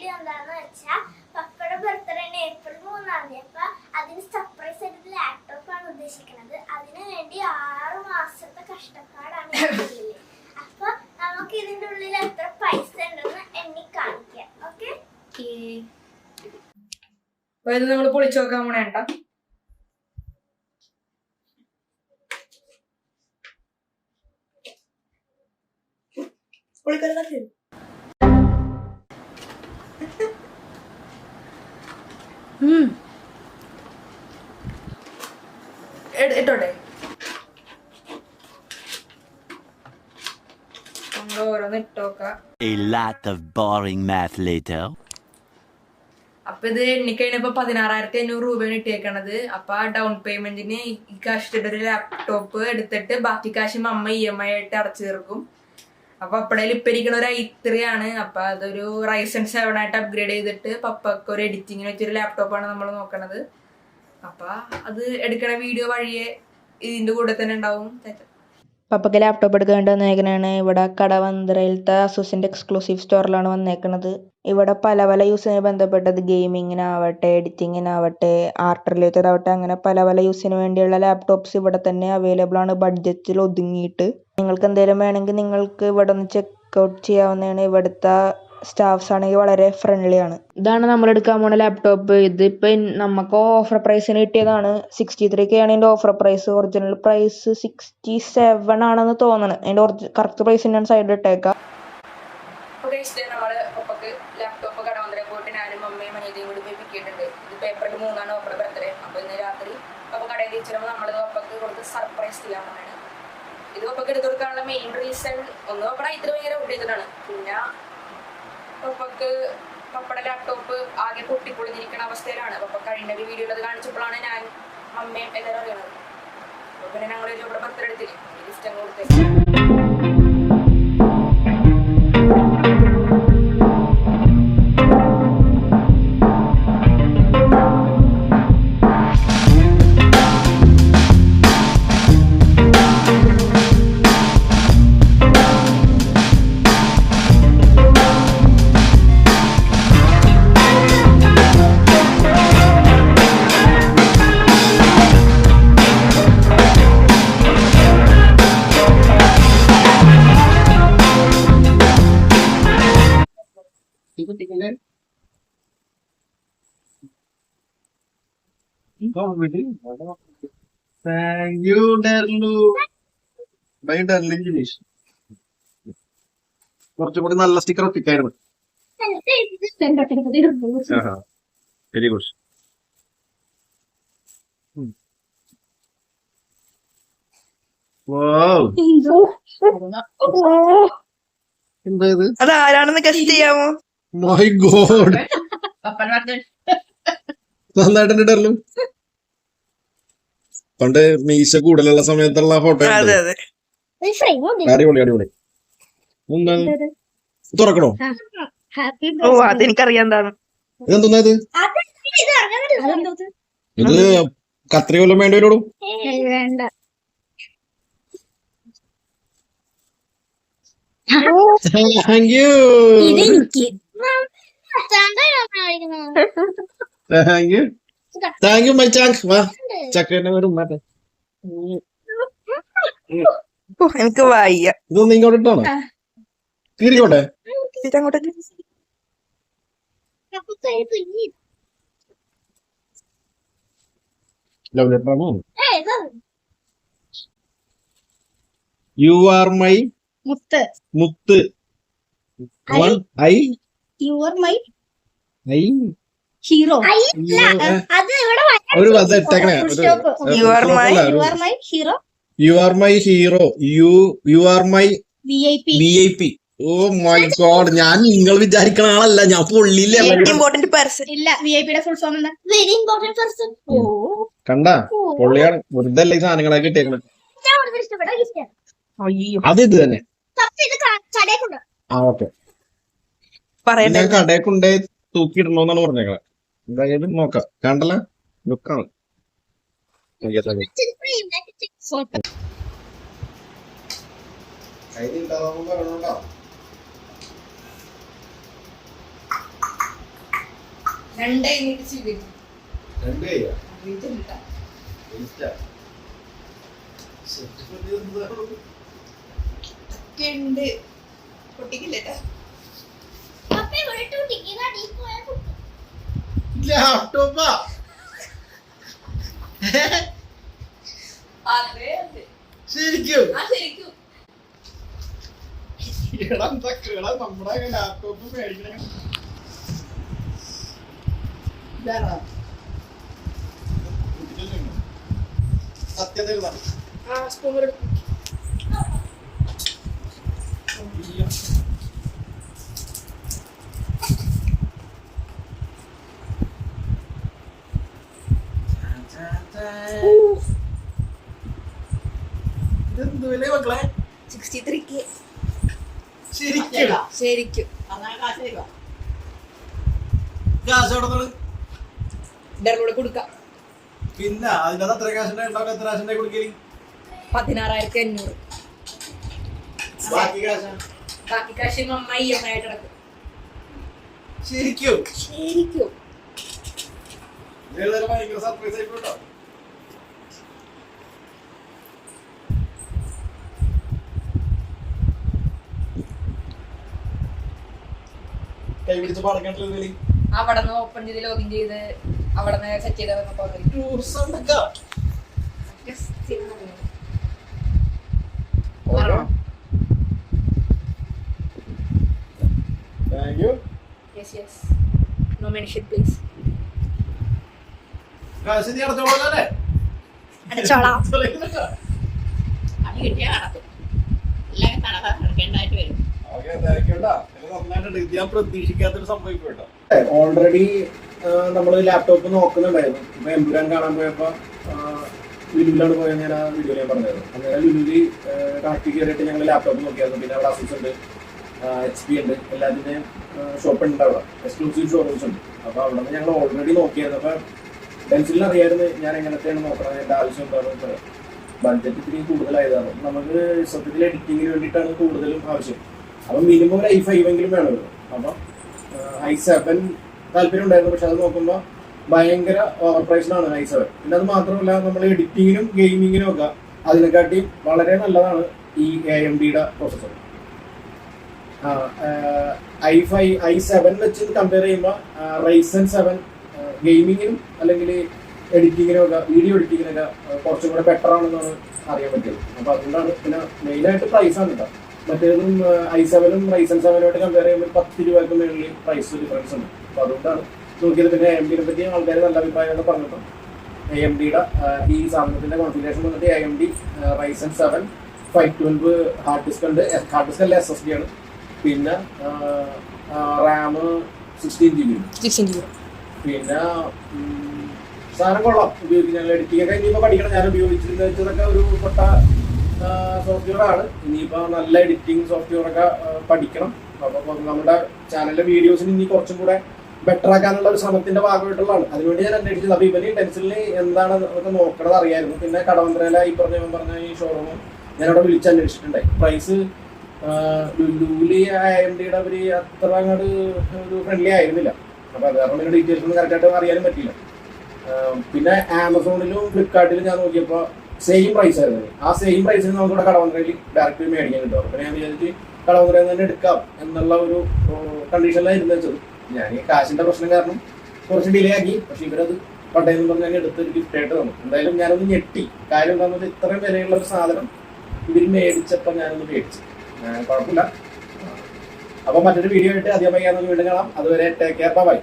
Video എന്താണെന്ന് വെച്ചാൽ പപ്പയുടെ ബർത്ത്ഡേ ഏപ്രിൽ മൂന്നാം തീയതി. അപ്പൊ അതിന് സർപ്രൈസ് ആയിട്ട് ലാപ്ടോപ്പ് ആണ് ഉദ്ദേശിക്കുന്നത്. അതിനു വേണ്ടി ആറ് മാസത്തെ കഷ്ടപ്പാടാണ് അപ്പൊ നമുക്ക് ഇതിന്റെ ഉള്ളിൽ എത്ര പൈസ ഉണ്ടെന്ന് എണ്ണി കാണിക്കാം. ഓക്കെ നമ്മൾ പൊളിച്ചു നോക്കാൻ പോണേണ്ട ഇട്ടോട്ടെ. ഓരോന്ന് ഇട്ടോക്കാം. അപ്പൊ ഇത് എണ്ണിക്കഴിഞ്ഞപ്പോ പതിനാറായിരത്തി അഞ്ഞൂറ് രൂപയാണ് ഇട്ടേക്കണത് അപ്പൊ ഡൗൺ പേയ്മെന്റിന് ഈ കാശ് ഇട്ടിട്ട് ഒരു ലാപ്ടോപ്പ് എടുത്തിട്ട് ബാക്കി കാശ് അമ്മ ഇ എം ഐ ആയിട്ട് അടച്ചു തീർക്കും. അപ്പൊ അപ്പടയിൽ ഇപ്പൊ ഇരിക്കണ ഒരു ഐ ത്രീ ആണ് അപ്പൊ അതൊരു റൈസൺ സെവൻ ആയിട്ട് അപ്ഗ്രേഡ് ചെയ്തിട്ട് പപ്പക്ക് ഒരു എഡിറ്റിങ്ങിന് വെച്ചൊരു ആണ് നമ്മൾ നോക്കണത്. അപ്പൊ അത് എടുക്കണ വീഡിയോ വഴിയെ ഇതിന്റെ കൂടെ തന്നെ ഉണ്ടാവും. പപ്പയ്ക്ക് ലാപ്ടോപ്പ് എടുക്കാൻ വേണ്ടി വന്നേക്കണാണ് ഇവിടെ കടവന്ത്രയിലത്തെ അസൂസിന്റെ എക്സ്ക്ലൂസീവ് സ്റ്റോറിലാണ് വന്നേക്കണത്. ഇവിടെ പല പല യൂസിന് ബന്ധപ്പെട്ടത് ഗെയിമിങ്ങിനാവട്ടെ എഡിറ്റിങ്ങിനാവട്ടെ ആർട്ട് റിലേറ്റഡ് ആവട്ടെ അങ്ങനെ പല പല യൂസിന് വേണ്ടിയുള്ള ലാപ്ടോപ്സ് ഇവിടെ തന്നെ അവൈലബിൾ ആണ്. ബഡ്ജറ്റിൽ ഒതുങ്ങിയിട്ട്. നിങ്ങൾക്ക് എന്തെങ്കിലും വേണമെങ്കിൽ നിങ്ങൾക്ക് ഇവിടെ നിന്ന് ചെക്ക് ഔട്ട് ചെയ്യാവുന്നതാണ് ഇവിടുത്തെ സ്റ്റാഫ്സ് ആണെങ്കിൽ വളരെ ഫ്രണ്ട്ലി ആണ്. ഇതാണ് നമ്മൾ എടുക്കാൻ പോണ ലാപ്ടോപ്പ് ഇതിപ്പോ നമുക്ക് ഓഫർ പ്രൈസിന് കിട്ടിയതാണ് സിക്സ്റ്റി ത്രീ കെ ആണ് ഇതിന്റെ offer price original price sixty seven ആണെന്ന് തോന്നണം. അതിന്റെ കറക്റ്റ് പ്രൈസ് ഞാൻ സൈഡിൽ ഇട്ടേക്കാം. ലാപ്ടോപ്പ് കടവന്തര പോയിട്ട് ഞാനും അമ്മയും അനിയതയും കൂടി പോയി പിക്ക് ചെയ്തിട്ടുണ്ട്. ഇത് ഏപ്രിൽ മൂന്നാണ് ബർത്ത്ഡേ അപ്പോൾ ഇന്ന് രാത്രി അപ്പൊ കടയിൽ നമ്മളിത് ഒപ്പക്ക് കൊടുത്ത് സർപ്രൈസ് ചെയ്യാൻ പോണാണ് ഇത് ഒപ്പക്ക് എടുത്തു കൊടുക്കാനുള്ള മെയിൻ റീസൺ ഒന്ന് ഒപ്പടെ ഇത്ര ഭയങ്കര ഉപയോഗിച്ചിട്ടാണ് പിന്നെ ഒപ്പക്ക് പപ്പയുടെ ലാപ്ടോപ്പ് ആകെ പൊട്ടിപ്പൊളിഞ്ഞിരിക്കുന്ന അവസ്ഥയിലാണ്. പപ്പ കഴിഞ്ഞ ഒരു വീഡിയോ അത് കാണിച്ചപ്പോഴാണ് ഞാൻ അമ്മയും എല്ലാവരും അറിയണത്. അപ്പൊ പിന്നെ ഞങ്ങൾ ഇവിടെ ബർത്ത്ഡേ എടുത്തില്ലേ? ലിസ്റ്റ് അങ്ങ് കൊടുത്തേ Thank you, Darlu. Bye, darling Jinesh. കുറച്ചും കൂടി നല്ല സ്റ്റിക്കർ ഒട്ടിക്കായിരുന്നു. വെരി ഗുഡ് എന്താ? ഇത്? അതാരാണെന്ന് ഗസ്റ്റ് ചെയ്യാമോ? മൈ ഗോഡ് നന്നായിട്ടുണ്ടല്ലോ പണ്ട് മീശ കൂടുതലുള്ള സമയത്തുള്ള ഫോട്ടോ അതെ അതെ. അടിപൊളി അടിപൊളി. തുറക്കണോ? ഓ ഇതെന്താ ഇത്? ഇത് കത്രി കൊല്ലം വേണ്ടി വരുള്ളൂ വേണ്ട. താങ്ക് യു ഇതെനിക്ക്. Thank you. Thank you my shank വാ ചക്കേന്റെ വരും മാറ്റെ എനിക്ക് വയ്യ. ഇതൊന്നും ഇങ്ങോട്ട് ഇട്ടാണോ? ലവ് ലെറ്റർ ആണോ യു ആർ മൈ മുത്ത്. മുത്ത്. I you are my hero ഒരു ഇട്ടേക്കണേ hero you are my hero you you are my V I P oh my God ഞാൻ നിങ്ങൾ വിചാരിക്കണ ആളല്ല. ഞാൻ പൊള്ളിയില്ല ഇമ്പോർട്ടന്റ് പേഴ്സൺ ഇല്ല? വി ഐ പിയുടെ ഫുൾ ഫോം എന്താ? വെരി ഇമ്പോർട്ടന്റ് പേഴ്സൺ ഓ കണ്ട? പൊള്ളിയാണ്. വെറുതെ അല്ല ഈ സാധനങ്ങളൊക്കെ കിട്ടിയേക്കണ അത് ഇത് തന്നെ. ആ ഓക്കെ കടയിൽ കൊണ്ടേ തൂക്കിയിടണോന്നാണ് പറഞ്ഞേക്കണത് എന്തായാലും നോക്കാം. കണ്ടല്ല? ലുക്കാണ്. രണ്ടേ. ഉണ്ട്. പൊട്ടിക്കില്ലേട്ടാ അപ്പൊ ഇവിടെ ടൂട്ടിക്ക് അടിയിൽ പോയാൽ കുട്ടി ലാപ്ടോപ്പാ ശരിക്കും. എടാ എന്തൊക്കെ എടാ നമ്മുടെ ലാപ്ടോപ്പ് മേടിക്കണേ. സത്യം തരുന്ന സ്പൂൺ എടുക്കും ഇതെന്ത് വില മക്കളെ? സിക്സ്റ്റി ത്രീ കെ ശരിക്കും. ശരിക്കും ഇടറിലൂടെ കൊടുക്കാം. പിന്നെ അതിന്റെ അത്ര കാശിന്റെ ഉണ്ടാവും എത്ര കാശിന്റെ കൊടുക്കൽ? പതിനാറായിരത്തി അഞ്ഞൂറ് ബാക്കി കാശ് ബാക്കി കാശ് അമ്മ ഇ എം ഐ ആയിട്ട് കിടക്കും. ശരിക്കും. ശരിക്കും. ഭയങ്കര സർപ്രൈസ് ആയിട്ട് കൈ പിടിച്ച് പടക്കണ്ടില്ല അവിടെ നിന്ന് ഓപ്പൺ ചെയ്ത് ലോഗിൻ ചെയ്ത് അവിടെ നിന്ന് സെറ്റ് ചെയ്തതൊക്കെ tours ഉണ്ടൊക്കെ thank you yes yes no mention please കാശ് നീ അടച്ചോളാം. അല്ലേ അടച്ചോളാം അത് കിട്ടിയാൽ നടക്കും. അല്ലെങ്കിൽ തടസ്സം നടക്കേണ്ടതായിട്ട് വരും. Thank you. ഞാൻ പ്രതീക്ഷിക്കാത്തൊരു സംഭവം കേട്ടോ. ഓൾറെഡി നമ്മൾ ലാപ്ടോപ്പ് നോക്കുന്നുണ്ടായിരുന്നു. ഇപ്പൊ എംപുരാൻ കാണാൻ പോയപ്പോ ലുലുവിലാണ് പോയത് ഞാൻ ആ വീഡിയോ ഞാൻ പറഞ്ഞത്. അങ്ങനെ ലുലുവിൽ കണക്ട് കയറിയിട്ട് ഞങ്ങൾ ലാപ്ടോപ്പ് നോക്കിയായിരുന്നു. പിന്നെ അവിടെ അസൂസ് ഉണ്ട് എച്ച് പി ഉണ്ട്. എല്ലാത്തിന്റെയും ഷോപ്പ് ഉണ്ട് അവിടെ. എക്സ്ക്ലൂസീവ് ഷോറൂംസ് ഉണ്ട്. അപ്പൊ അവിടെ നിന്ന് ഞങ്ങൾ ഓൾറെഡി നോക്കിയായിരുന്നു. അപ്പൊ പെൻസിലിന് അറിയായിരുന്നു ഞാൻ എങ്ങനത്തെയാണ് നോക്കണം എന്റെ ആവശ്യം എന്താണെന്ന് ബഡ്ജറ്റ് ഇത്തിരി കൂടുതലായതാണ്. നമുക്ക് സത്യത്തിൽ എഡിറ്റിങ്ങിന് വേണ്ടിയിട്ടാണ് കൂടുതലും ആവശ്യം. അപ്പം മിനിമം ഒരു ഐ ഫൈവ് എങ്കിലും വേണമല്ലോ. അപ്പം ഐ സെവൻ താല്പര്യം ഉണ്ടായിരുന്നു. പക്ഷെ അത് നോക്കുമ്പോൾ ഭയങ്കര ഓവർ പ്രൈസിലാണ് ഐ സെവൻ പിന്നെ അത് മാത്രമല്ല നമ്മൾ എഡിറ്റിങ്ങിനും ഗെയിമിങ്ങിനും ഒക്കെ അതിനെക്കാട്ടി വളരെ നല്ലതാണ് ഈ എ എം ഡിയുടെ processor i five i seven വെച്ച് കമ്പയർ ചെയ്യുമ്പോൾ റൈസൻ സെവൻ ഗെയിമിങ്ങിനും അല്ലെങ്കിൽ എഡിറ്റിങ്ങിനും ഒക്കെ വീഡിയോ എഡിറ്റിങ്ങിനൊക്കെ കുറച്ചും കൂടെ ബെറ്റർ ആണെന്നാണ് അറിയാൻ പറ്റിയത് അപ്പൊ അതുകൊണ്ടാണ് പിന്നെ മെയിനായിട്ട് പ്രൈസാണ് കേട്ടോ മറ്റേതും ഐ സെവനും റൈസൺ സെവനുമായിട്ട് കമ്പയർ ചെയ്യുമ്പോൾ പത്ത് രൂപയ്ക്ക് മേളിൽ പ്രൈസ് ഡിഫറൻസ് ഉണ്ട്. അപ്പോൾ അതുകൊണ്ടാണ്. നോക്കിയത് പിന്നെ എം ഡിനെ പറ്റി ആൾക്കാർ നല്ല അഭിപ്രായമൊക്കെ പറഞ്ഞപ്പോൾ എ എം ഡിയുടെ ഈ സാധനത്തിന്റെ കോൺഫിഗറേഷൻ വന്നിട്ട് A M D Ryzen seven five twelve hard disk ഉണ്ട്. ഹാർഡ് ഡിസ്ക് അല്ല എസ് എസ് ഡി ആണ്. പിന്നെ RAM sixteen G B sixteen G പിന്നെ സാധനം കൊള്ളാം. ഉപയോഗിച്ച് ഞങ്ങൾ എഡിറ്റിംഗ് ഒക്കെ ഇനിയിപ്പോൾ പഠിക്കണം. ഞാൻ ഉപയോഗിച്ചിരുന്നതൊക്കെ ഒരു പൊട്ട സോഫ്റ്റ്വെയർ ആണ് ഇനിയിപ്പോൾ നല്ല എഡിറ്റിംഗ് സോഫ്റ്റ്വെയർ ഒക്കെ പഠിക്കണം. അപ്പോൾ നമ്മുടെ ചാനലിലെ വീഡിയോസിന് ഇനി കുറച്ചും കൂടെ ബെറ്റർ ആക്കാനുള്ള ഒരു ശ്രമത്തിന്റെ ഭാഗമായിട്ടുള്ളതാണ്. അതിനുവേണ്ടി ഞാൻ അന്വേഷിച്ചത്. അപ്പോൾ ഇവന് ടെൻസിലിൽ എന്താണ് നമുക്ക് നോക്കണത് അറിയായിരുന്നു. പിന്നെ കടവന്ത്രയില ഈ പറഞ്ഞ പറഞ്ഞ ഈ ഷോറൂം ഞാനവിടെ വിളിച്ച് അന്വേഷിച്ചിട്ടുണ്ടായി. പ്രൈസ് ലുലൂലി എം ഡിയുടെ അവർ അത്ര അങ്ങോട്ട് ഒരു ഫ്രണ്ട്ലി ആയിരുന്നില്ല. അപ്പോൾ അത് കാരണം ഇതിന്റെ ഡീറ്റെയിൽസ് ഒന്നും കറക്റ്റ് ആയിട്ട് അറിയാനും പറ്റിയില്ല. പിന്നെ ആമസോണിലും ഫ്ലിപ്കാർട്ടിലും ഞാൻ നോക്കിയപ്പോൾ സെയിം പ്രൈസ് ആയിരുന്നു. ആ സെയിം പ്രൈസിന് നമുക്ക് ഇവിടെ കടവന്ത്രയിൽ ഡയറക്റ്റ് മേടിക്കാൻ കിട്ടും. അപ്പൊ ഞാൻ വിചാരിച്ച് കടവന്ത്രയിൽ തന്നെ എടുക്കാം എന്നുള്ള ഒരു കണ്ടീഷനിലായിരുന്നു വെച്ചത്. ഞാൻ ഈ കാശിന്റെ പ്രശ്നം കാരണം കുറച്ച് ഡിലേ ആക്കി. പക്ഷെ ഇവരത് പട്ടയെന്ന് പറഞ്ഞ് ഞാൻ എടുത്തൊരു ഗിഫ്റ്റ് ആയിട്ട് തന്നു. എന്തായാലും ഞാനൊന്ന് ഞെട്ടി. കാര്യം എന്താണെന്ന് വെച്ചാൽ ഇത്രയും വിലയുള്ള ഒരു സാധനം ഇവർ മേടിച്ചപ്പോൾ ഞാനൊന്ന് മേടിച്ചു. കുഴപ്പമില്ല. അപ്പൊ മറ്റൊരു വീഡിയോ ആയിട്ട് അധികം വൈകാതെ വീണ്ടും കാണാം. അതുവരെ ടേക്ക് കെയർ ബൈ